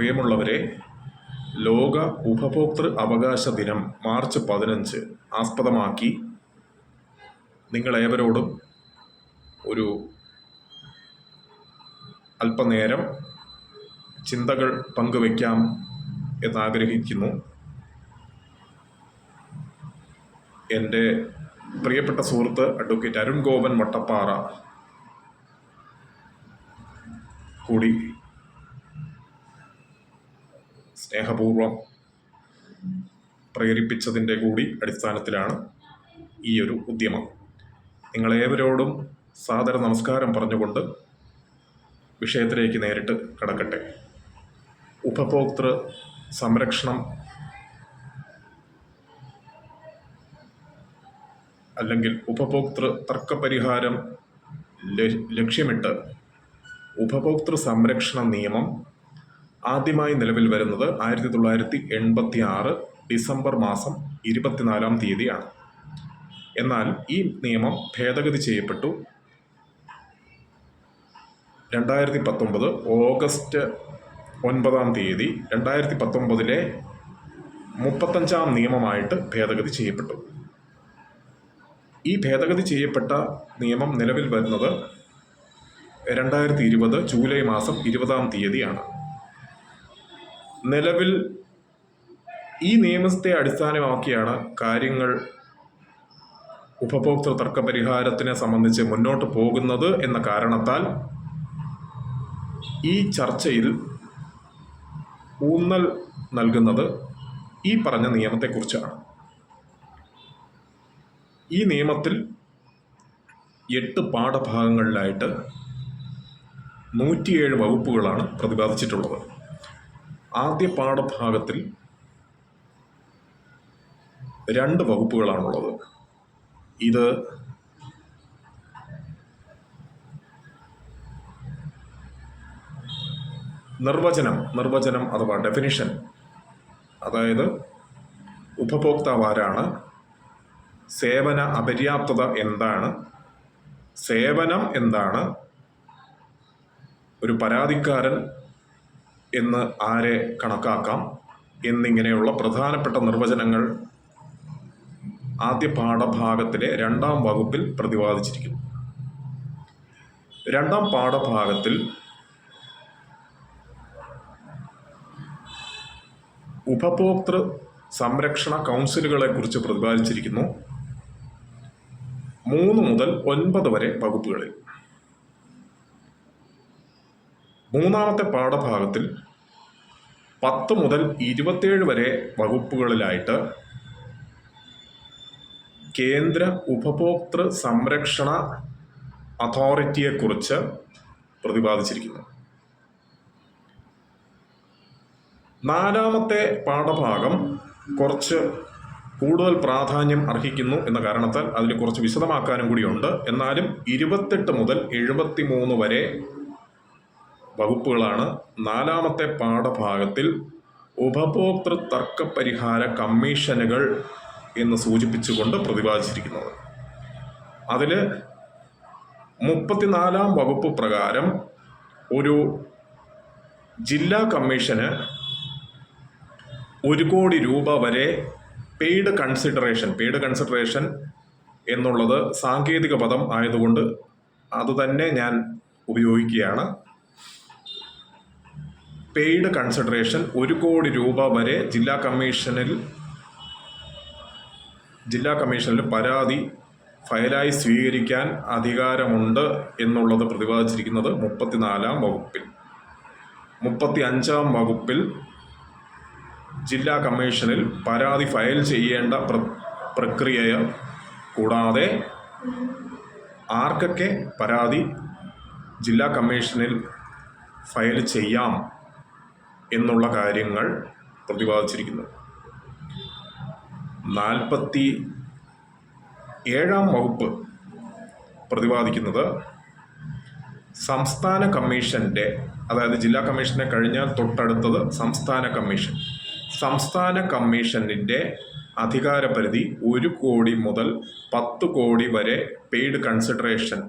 പ്രിയമുള്ളവരെ ലോക ഉപഭോക്തൃ അവകാശ ദിനം മാർച്ച് പതിനഞ്ച് ആസ്പദമാക്കി നിങ്ങളേവരോടും ഒരു അല്പനേരം ചിന്തകൾ പങ്കുവയ്ക്കാം എന്നാഗ്രഹിക്കുന്നു. എന്റെ പ്രിയപ്പെട്ട സുഹൃത്ത് അഡ്വക്കേറ്റ് അരുൺ ഗോപൻ വട്ടപ്പാറ കൂടി സ്നേഹപൂർവം പ്രേരിപ്പിച്ചതിന്റെ കൂടി അടിസ്ഥാനത്തിലാണ് ഈ ഒരു ഉദ്യമം. നിങ്ങളേവരോടും സാദര നമസ്കാരം പറഞ്ഞുകൊണ്ട് വിഷയത്തിലേക്ക് നേരിട്ട് കടക്കട്ടെ. ഉപഭോക്തൃ സംരക്ഷണം അല്ലെങ്കിൽ ഉപഭോക്തൃ തർക്കപരിഹാരം ലക്ഷ്യമിട്ട് ഉപഭോക്തൃ സംരക്ഷണ നിയമം ആദ്യമായി നിലവിൽ വരുന്നത് ആയിരത്തി തൊള്ളായിരത്തി എൺപത്തി ആറ് ഡിസംബർ മാസം ഇരുപത്തിനാലാം തീയതിയാണ്. എന്നാൽ ഈ നിയമം ഭേദഗതി ചെയ്യപ്പെട്ടു. രണ്ടായിരത്തി പത്തൊമ്പത് ഓഗസ്റ്റ് ഒൻപതാം തീയതി രണ്ടായിരത്തി പത്തൊമ്പതിലെ മുപ്പത്തഞ്ചാം നിയമമായിട്ട് ഭേദഗതി ചെയ്യപ്പെട്ടു. ഈ ഭേദഗതി ചെയ്യപ്പെട്ട നിയമം നിലവിൽ വരുന്നത് രണ്ടായിരത്തി ഇരുപത് ജൂലൈ മാസം ഇരുപതാം തീയതിയാണ്. നിലവിൽ ഈ നിയമത്തെ അടിസ്ഥാനമാക്കിയാണ് കാര്യങ്ങൾ ഉപഭോക്തൃ തർക്ക പരിഹാരത്തിനെ സംബന്ധിച്ച് മുന്നോട്ട് പോകുന്നത് എന്ന കാരണത്താൽ ഈ ചർച്ചയിൽ ഊന്നൽ നൽകുന്നത് ഈ പറഞ്ഞ നിയമത്തെക്കുറിച്ചാണ്. ഈ നിയമത്തിൽ എട്ട് പാഠഭാഗങ്ങളിലായിട്ട് നൂറ്റിയേഴ് വകുപ്പുകളാണ് പ്രതിപാദിച്ചിട്ടുള്ളത്. ആദ്യ പാഠഭാഗത്തിൽ രണ്ട് വകുപ്പുകളാണുള്ളത്. ഇത് നിർവചനം നിർവചനം അഥവാ ഡെഫിനിഷൻ അതായത് ഉപഭോക്താവ് ആരാണ് സേവന അപര്യാപ്തത എന്താണ് സേവനം എന്താണ് ഒരു പരാതിക്കാരൻ എന്ന് ആരെ കണക്കാക്കാം? എന്നിങ്ങനെയുള്ള പ്രധാനപ്പെട്ട നിർവചനങ്ങൾ ആദ്യ പാഠഭാഗത്തിലെ രണ്ടാം വകുപ്പിൽ പ്രതിപാദിച്ചിരിക്കുന്നു രണ്ടാം പാഠഭാഗത്തിൽ ഉപഭോക്തൃ സംരക്ഷണ കൗൺസിലുകളെക്കുറിച്ച് പ്രതിപാദിച്ചിരിക്കുന്നു. മൂന്ന് മുതൽ ഒൻപത് വരെ വകുപ്പുകളിൽ. മൂന്നാമത്തെ പാഠഭാഗത്തിൽ പത്ത് മുതൽ ഇരുപത്തേഴ് വരെ വകുപ്പുകളിലായിട്ട് കേന്ദ്ര ഉപഭോക്തൃ സംരക്ഷണ അതോറിറ്റിയെക്കുറിച്ച് പ്രതിപാദിച്ചിരിക്കുന്നു. നാലാമത്തെ പാഠഭാഗം കുറച്ച് കൂടുതൽ പ്രാധാന്യം അർഹിക്കുന്നു എന്ന കാരണത്താൽ അതിൽ കുറച്ച് വിശദമാക്കാനും കൂടിയുണ്ട്. എന്നാലും ഇരുപത്തെട്ട് മുതൽ എഴുപത്തി മൂന്ന് വരെ വകുപ്പുകളാണ്. നാലാമത്തെ പാഠഭാഗത്തിൽ ഉപഭോക്തൃ തർക്ക പരിഹാര കമ്മീഷനുകൾ എന്ന് സൂചിപ്പിച്ചുകൊണ്ട് പ്രതിപാദിച്ചിരിക്കുന്നത്. അതിൽ മുപ്പത്തിനാലാം വകുപ്പ് പ്രകാരം ഒരു ജില്ലാ കമ്മീഷന് ഒരു കോടി രൂപ വരെ പെയ്ഡ് കൺസിഡറേഷൻ പെയ്ഡ് കൺസിഡറേഷൻ എന്നുള്ളത് സാങ്കേതിക പദം ആയതുകൊണ്ട് അതുതന്നെ ഞാൻ ഉപയോഗിക്കുകയാണ്. പെയ്ഡ് കൺസിഡറേഷൻ ഒരു കോടി രൂപ വരെ ജില്ലാ കമ്മീഷനിൽ ജില്ലാ കമ്മീഷനിൽ പരാതി ഫയലായി സ്വീകരിക്കാൻ അധികാരമുണ്ട് എന്നുള്ളത് പ്രതിപാദിച്ചിരിക്കുന്നത് മുപ്പത്തിനാലാം വകുപ്പിൽ. മുപ്പത്തി അഞ്ചാം വകുപ്പിൽ ജില്ലാ കമ്മീഷനിൽ പരാതി ഫയൽ ചെയ്യേണ്ട പ്ര പ്രക്രിയ കൂടാതെ ആർക്കൊക്കെ പരാതി ജില്ലാ കമ്മീഷനിൽ ഫയൽ ചെയ്യാം എന്നുള്ള കാര്യങ്ങൾ പ്രതിപാദിച്ചിരിക്കുന്നു. നാൽപ്പത്തി ഏഴാം വകുപ്പ് പ്രതിപാദിക്കുന്നത് സംസ്ഥാന കമ്മീഷന്റെ അതായത് ജില്ലാ കമ്മീഷനെ കഴിഞ്ഞാൽ തൊട്ടടുത്തത് സംസ്ഥാന കമ്മീഷൻ. സംസ്ഥാന കമ്മീഷനിന്റെ അധികാരപരിധി ഒരു കോടി മുതൽ പത്ത് കോടി വരെ പെയ്ഡ് കൺസിഡറേഷൻ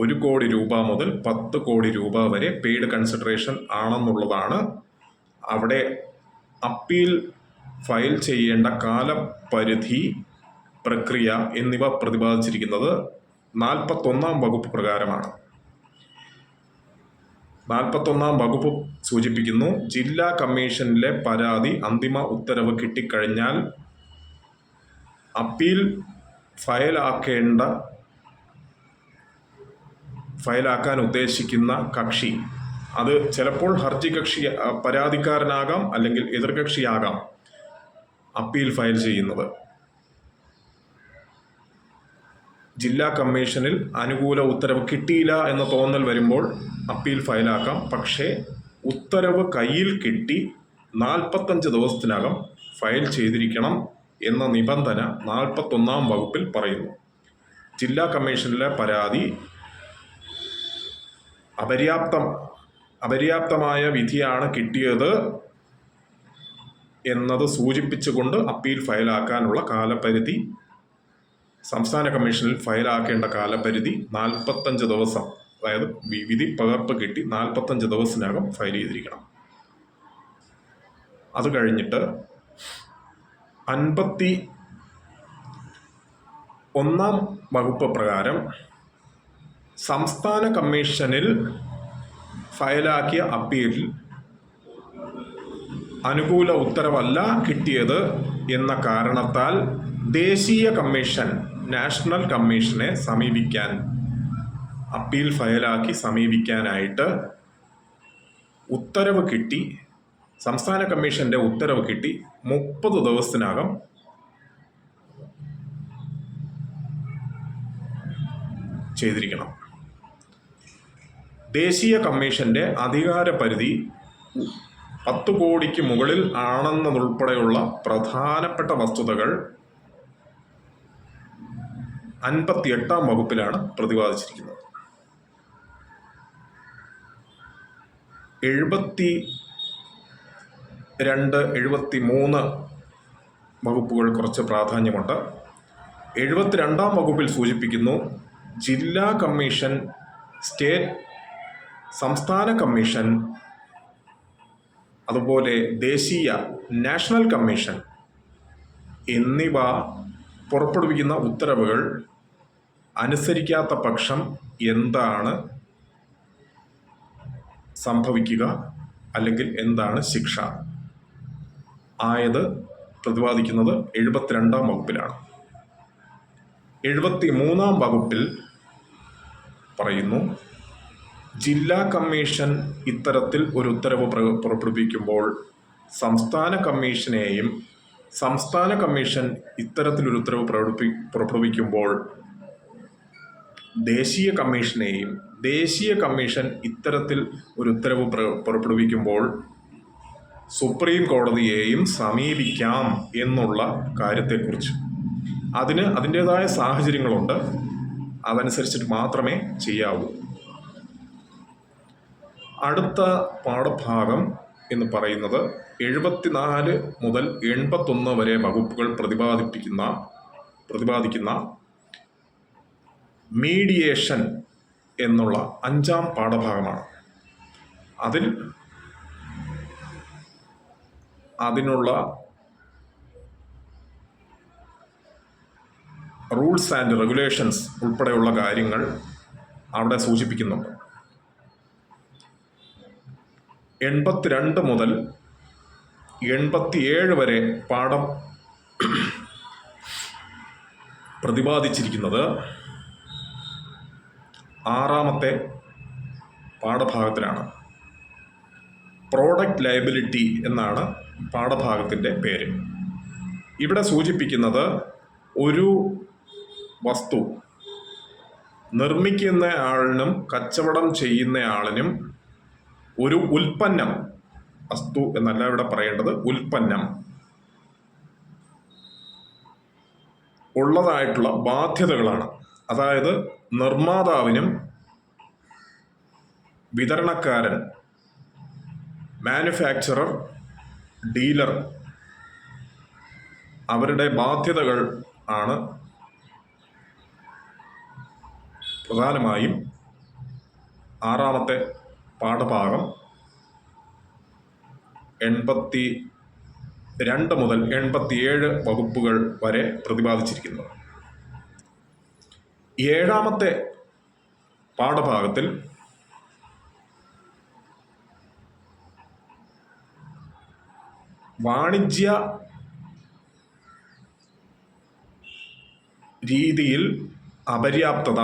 ഒരു കോടി രൂപ മുതൽ പത്ത് കോടി രൂപ വരെ പെയ്ഡ് കൺസിഡറേഷൻ ആണെന്നുള്ളതാണ് അവിടെ അപ്പീൽ ഫയൽ ചെയ്യേണ്ട കാലപരിധി പ്രക്രിയ എന്നിവ പ്രതിപാദിച്ചിരിക്കുന്നത് നാൽപ്പത്തൊന്നാം വകുപ്പ് പ്രകാരമാണ്. നാൽപ്പത്തൊന്നാം വകുപ്പ് സൂചിപ്പിക്കുന്നു ജില്ലാ കമ്മീഷനിലെ പരാതി അന്തിമ ഉത്തരവ് കിട്ടിക്കഴിഞ്ഞാൽ അപ്പീൽ ഫയലാക്കേണ്ട ഫയലാക്കാൻ ഉദ്ദേശിക്കുന്ന കക്ഷി. അത് ചിലപ്പോൾ ഹർജി കക്ഷി പരാതിക്കാരനാകാം അല്ലെങ്കിൽ എതിർകക്ഷിയാകാം. അപ്പീൽ ഫയൽ ചെയ്യുന്നത്. ജില്ലാ കമ്മീഷനിൽ അനുകൂല ഉത്തരവ് കിട്ടിയില്ല എന്ന തോന്നൽ വരുമ്പോൾ അപ്പീൽ ഫയലാക്കാം. പക്ഷേ ഉത്തരവ് കയ്യിൽ കിട്ടി നാൽപ്പത്തഞ്ച് ദിവസത്തിനകം ഫയൽ ചെയ്തിരിക്കണം എന്ന നിബന്ധന നാൽപ്പത്തൊന്നാം വകുപ്പിൽ പറയുന്നു. ജില്ലാ കമ്മീഷനിലെ പരാതി അപര്യാപ്തം അപര്യാപ്തമായ വിധിയാണ് കിട്ടിയത് എന്നത് സൂചിപ്പിച്ചുകൊണ്ട് അപ്പീൽ ഫയലാക്കാനുള്ള കാലപരിധി സംസ്ഥാന കമ്മീഷനിൽ ഫയലാക്കേണ്ട കാലപരിധി നാൽപ്പത്തഞ്ച് ദിവസം. അതായത് വിധി പകർപ്പ് കിട്ടി നാൽപ്പത്തഞ്ച് ദിവസത്തിനകം ഫയൽ ചെയ്തിരിക്കണം. അത് കഴിഞ്ഞിട്ട് അൻപത്തി ഒന്നാം വകുപ്പ് പ്രകാരം സംസ്ഥാന കമ്മീഷനിൽ ഫയലാക്കിയ അപ്പീൽ അനുകൂല ഉത്തരവല്ല കിട്ടിയത് എന്ന കാരണത്താൽ ദേശീയ കമ്മീഷൻ നാഷണൽ കമ്മീഷനെ സമീപിക്കാൻ അപ്പീൽ ഫയലാക്കി സമീപിക്കാനായിട്ട് ഉത്തരവ് കിട്ടി. സംസ്ഥാന കമ്മീഷന്റെ ഉത്തരവ് കിട്ടി. മുപ്പത് ദിവസത്തിനകം ചെയ്തിരിക്കണം. ദേശീയ കമ്മീഷന്റെ അധികാര പരിധി പത്ത് കോടിക്ക് മുകളിൽ ആണെന്നതുൾപ്പെടെയുള്ള പ്രധാനപ്പെട്ട വസ്തുതകൾ അൻപത്തിയെട്ടാം വകുപ്പിലാണ് പ്രതിപാദിച്ചിരിക്കുന്നത്. എഴുപത്തി രണ്ട് എഴുപത്തി മൂന്ന് വകുപ്പുകൾ കുറച്ച് പ്രാധാന്യമുണ്ട്. എഴുപത്തിരണ്ടാം വകുപ്പിൽ സൂചിപ്പിക്കുന്നു ജില്ലാ കമ്മീഷൻ സ്റ്റേറ്റ് സംസ്ഥാന കമ്മീഷൻ അതുപോലെ ദേശീയ നാഷണൽ കമ്മീഷൻ എന്നിവ പുറപ്പെടുവിക്കുന്ന ഉത്തരവുകൾ അനുസരിക്കാത്ത പക്ഷം എന്താണ് സംഭവിക്കുക അല്ലെങ്കിൽ എന്താണ് ശിക്ഷ? ആയത് പ്രതിപാദിക്കുന്നത് എഴുപത്തിരണ്ടാം വകുപ്പിലാണ്. എഴുപത്തി മൂന്നാം വകുപ്പിൽ പറയുന്നു ജില്ലാ കമ്മീഷൻ ഇത്തരത്തിൽ ഒരു ഉത്തരവ് പുറപ്പെടുവിക്കുമ്പോൾ സംസ്ഥാന കമ്മീഷനെയും സംസ്ഥാന കമ്മീഷൻ ഇത്തരത്തിലൊരു ഉത്തരവ് പ്രകടിപ്പി പുറപ്പെടുവിക്കുമ്പോൾ ദേശീയ കമ്മീഷനെയും ദേശീയ കമ്മീഷൻ ഇത്തരത്തിൽ ഒരു ഉത്തരവ് പുറപ്പെടുവിക്കുമ്പോൾ സുപ്രീം കോടതിയെയും സമീപിക്കാം എന്നുള്ള കാര്യത്തെക്കുറിച്ച്. അതിന് അതിന്റേതായ സാഹചര്യങ്ങളുണ്ട്. അതനുസരിച്ചിട്ട് മാത്രമേ ചെയ്യാവൂ. അടുത്ത പാഠഭാഗം എന്ന് പറയുന്നത് എഴുപത്തിനാല് മുതൽ എൺപത്തൊന്ന് വരെ വകുപ്പുകൾ പ്രതിപാദിപ്പിക്കുന്ന പ്രതിപാദിക്കുന്ന മീഡിയേഷൻ എന്നുള്ള അഞ്ചാം പാഠഭാഗമാണ്. അതിൽ അതിനുള്ള റൂൾസ് ആൻഡ് റെഗുലേഷൻസ് ഉൾപ്പെടെയുള്ള കാര്യങ്ങൾ അവിടെ സൂചിപ്പിക്കുന്നുണ്ട്. എൺപത്തിരണ്ട് മുതൽ എൺപത്തിയേഴ് വരെ പാഠം പ്രതിപാദിച്ചിരിക്കുന്നത് ആറാമത്തെ പാഠഭാഗത്തിലാണ്. പ്രോഡക്റ്റ് ലയബിലിറ്റി എന്നാണ് പാഠഭാഗത്തിന്റെ പേര്. ഇവിടെ സൂചിപ്പിക്കുന്നത് ഒരു വസ്തു നിർമ്മിക്കുന്ന ആളിനും കച്ചവടം ചെയ്യുന്ന ആളിനും ഒരു ഉൽപ്പന്നം. വസ്തു എന്നല്ല ഇവിടെ പറയേണ്ടത് ഉൽപ്പന്നം. ഉള്ളതായിട്ടുള്ള ബാധ്യതകളാണ്. അതായത് നിർമ്മാതാവിനും വിതരണക്കാരൻ മാനുഫാക്ചറർ ഡീലർ അവരുടെ ബാധ്യതകൾ ആണ് പ്രധാനമായും ആറാമത്തെ പാഠഭാഗം എൺപത്തി രണ്ട് മുതൽ എൺപത്തിയേഴ് വകുപ്പുകൾ വരെ പ്രതിപാദിച്ചിരിക്കുന്നത് ഏഴാമത്തെ പാഠഭാഗത്തിൽ വാണിജ്യ രീതിയിൽ അപര്യാപ്തത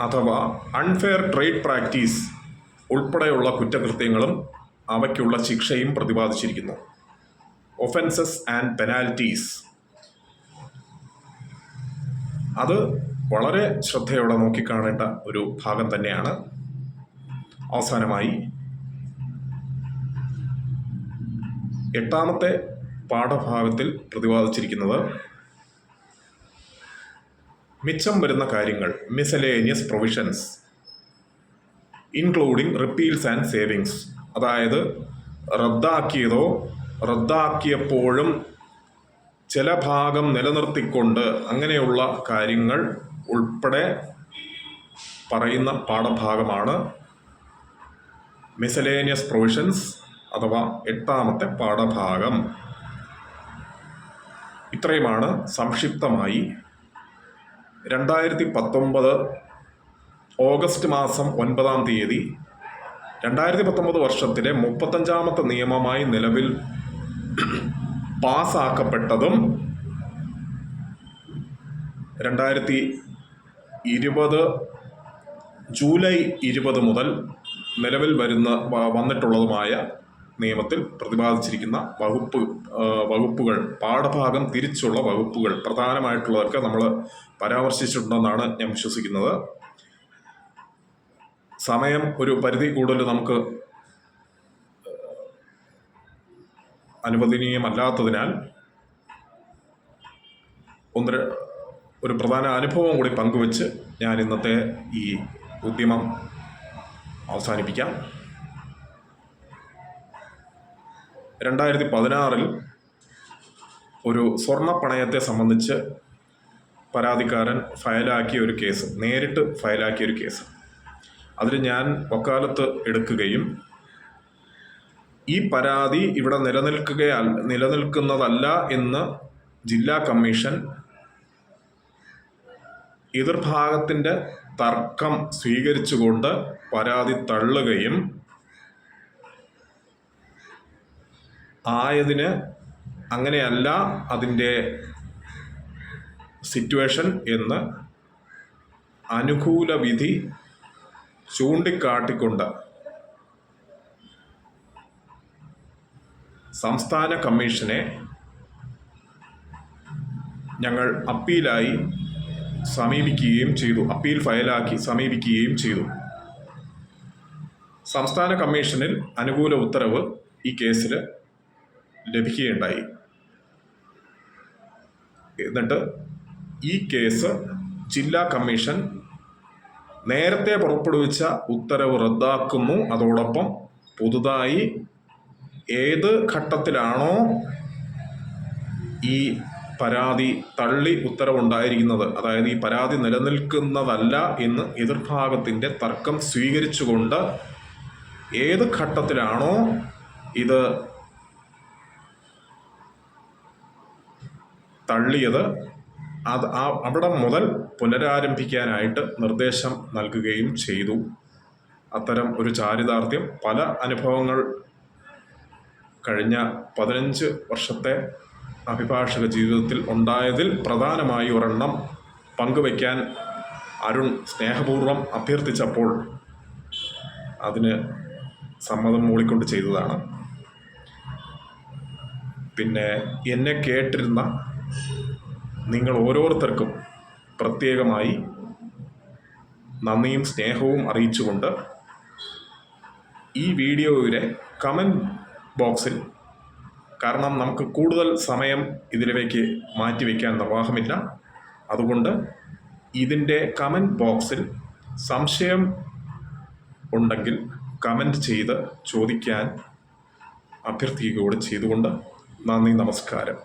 അഥവാ അൺഫെയർ ട്രേഡ് പ്രാക്ടീസ് ഉൾപ്പെടെയുള്ള കുറ്റകൃത്യങ്ങളും അവയ്ക്കുള്ള ശിക്ഷയും പ്രതിപാദിച്ചിരിക്കുന്നു. ഒഫൻസസ് ആൻഡ് പെനാൽറ്റീസ് അത് വളരെ ശ്രദ്ധയോടെ നോക്കിക്കാണേണ്ട ഒരു ഭാഗം തന്നെയാണ്. അവസാനമായി എട്ടാമത്തെ പാഠഭാഗത്തിൽ പ്രതിപാദിച്ചിരിക്കുന്നത് മിച്ചം വരുന്ന കാര്യങ്ങൾ miscellaneous provisions including repeals and savings അതായത് റദ്ദാക്കിയതോ റദ്ദാക്കിയപ്പോഴും ചില ഭാഗം നിലനിർത്തിക്കൊണ്ട് അങ്ങനെയുള്ള കാര്യങ്ങൾ ഉൾപ്പെടെ പറയുന്ന പാഠഭാഗമാണ് മിസലേനിയസ് പ്രൊവിഷൻസ് അഥവാ എട്ടാമത്തെ പാഠഭാഗം. ഇത്രയുമാണ് സംക്ഷിപ്തമായി രണ്ടായിരത്തി പത്തൊമ്പത് ഓഗസ്റ്റ് മാസം ഒൻപതാം തീയതി രണ്ടായിരത്തി പത്തൊമ്പത് വർഷത്തിലെ മുപ്പത്തഞ്ചാമത്തെ നിയമമായി നിലവിൽ പാസ്സാക്കപ്പെട്ടതും രണ്ടായിരത്തി ഇരുപത് ജൂലൈ ഇരുപത് മുതൽ നിലവിൽ വരുന്ന വന്നിട്ടുള്ളതുമായ നിയമത്തിൽ പ്രതിപാദിച്ചിരിക്കുന്ന വകുപ്പ് വകുപ്പുകൾ പാഠഭാഗം തിരിച്ചുള്ള വകുപ്പുകൾ പ്രധാനമായിട്ടുള്ളതൊക്കെ നമ്മൾ പരാമർശിച്ചിട്ടുണ്ടെന്നാണ് ഞാൻ വിശ്വസിക്കുന്നത്. സമയം ഒരു പരിധി കൂടുതൽ നമുക്ക് അനുവദനീയമല്ലാത്തതിനാൽ ഒന്ന് ഒരു പ്രധാന അനുഭവം കൂടി പങ്കുവച്ച് ഞാൻ ഇന്നത്തെ ഈ ഉദ്യമം അവസാനിപ്പിക്കാം. രണ്ടായിരത്തി പതിനാറിൽ ഒരു സ്വർണ പണയത്തെ സംബന്ധിച്ച് പരാതിക്കാരൻ ഫയലാക്കിയ ഒരു കേസ് നേരിട്ട് ഫയലാക്കിയ ഒരു കേസ്. അതിൽ ഞാൻ വക്കാലത്ത് എടുക്കുകയും ഈ പരാതി ഇവിടെ നിലനിൽക്കുകയല്ല നിലനിൽക്കുന്നതല്ല എന്ന് ജില്ലാ കമ്മീഷൻ എതിർഭാഗത്തിന്റെ തർക്കം സ്വീകരിച്ചുകൊണ്ട് പരാതി തള്ളുകയും ആയതിന് അങ്ങനെയല്ല അതിന്റെ സിറ്റുവേഷൻ എന്ന് അനുകൂല വിധി ചൂണ്ടിക്കാട്ടിക്കൊണ്ട് സംസ്ഥാന കമ്മീഷനെ ഞങ്ങൾ അപ്പീലായി സമീപിക്കുകയും ചെയ്തു. അപ്പീൽ ഫയലാക്കി സമീപിക്കുകയും ചെയ്തു. സംസ്ഥാന കമ്മീഷനിൽ അനുകൂല ഉത്തരവ് ഈ കേസിൽ ലഭിക്കുകയുണ്ടായി. എന്നിട്ട് ഈ കേസ് ജില്ലാ കമ്മീഷൻ നേരത്തെ പുറപ്പെടുവിച്ച ഉത്തരവ് റദ്ദാക്കുന്നു. അതോടൊപ്പം പുതുതായി ഏത് ഘട്ടത്തിലാണോ ഈ പരാതി തള്ളി ഉത്തരവുണ്ടായിരിക്കുന്നത്. അതായത് ഈ പരാതി നിലനിൽക്കുന്നതല്ല എന്ന് എതിർഭാഗത്തിന്റെ തർക്കം സ്വീകരിച്ചുകൊണ്ട് ഏത് ഘട്ടത്തിലാണോ ഇത് തള്ളിയത് അത് ആ അവിടെ മുതൽ പുനരാരംഭിക്കാനായിട്ട് നിർദ്ദേശം നൽകുകയും ചെയ്തു. അത്തരം ഒരു ചാരിതാർത്ഥ്യം പല അനുഭവങ്ങൾ കഴിഞ്ഞ പതിനഞ്ച് വർഷത്തെ അഭിഭാഷക ജീവിതത്തിൽ ഉണ്ടായതിൽ പ്രധാനമായി ഒരെണ്ണം പങ്കുവയ്ക്കാൻ അരുൺ സ്നേഹപൂർവം അഭ്യർത്ഥിച്ചപ്പോൾ അതിന് സമ്മതം മൂളിക്കൊണ്ട് ചെയ്തതാണ്. പിന്നെ എന്നെ കേട്ടിരുന്ന നിങ്ങൾ ഓരോരുത്തർക്കും പ്രത്യേകമായി നന്ദിയും സ്നേഹവും അറിയിച്ചുകൊണ്ട് ഈ വീഡിയോയുടെ കമന്റ് ബോക്സിൽ കാരണം നമുക്ക് കൂടുതൽ സമയം ഇതിലേക്ക് മാറ്റിവെക്കാൻ നിർവാഹമില്ല. അതുകൊണ്ട് ഇതിന്റെ കമന്റ് ബോക്സിൽ സംശയം ഉണ്ടെങ്കിൽ കമന്റ് ചെയ്ത് ചോദിക്കാൻ അഭ്യർത്ഥിക്കുക കൂടി ചെയ്തുകൊണ്ട് നന്ദി നമസ്കാരം.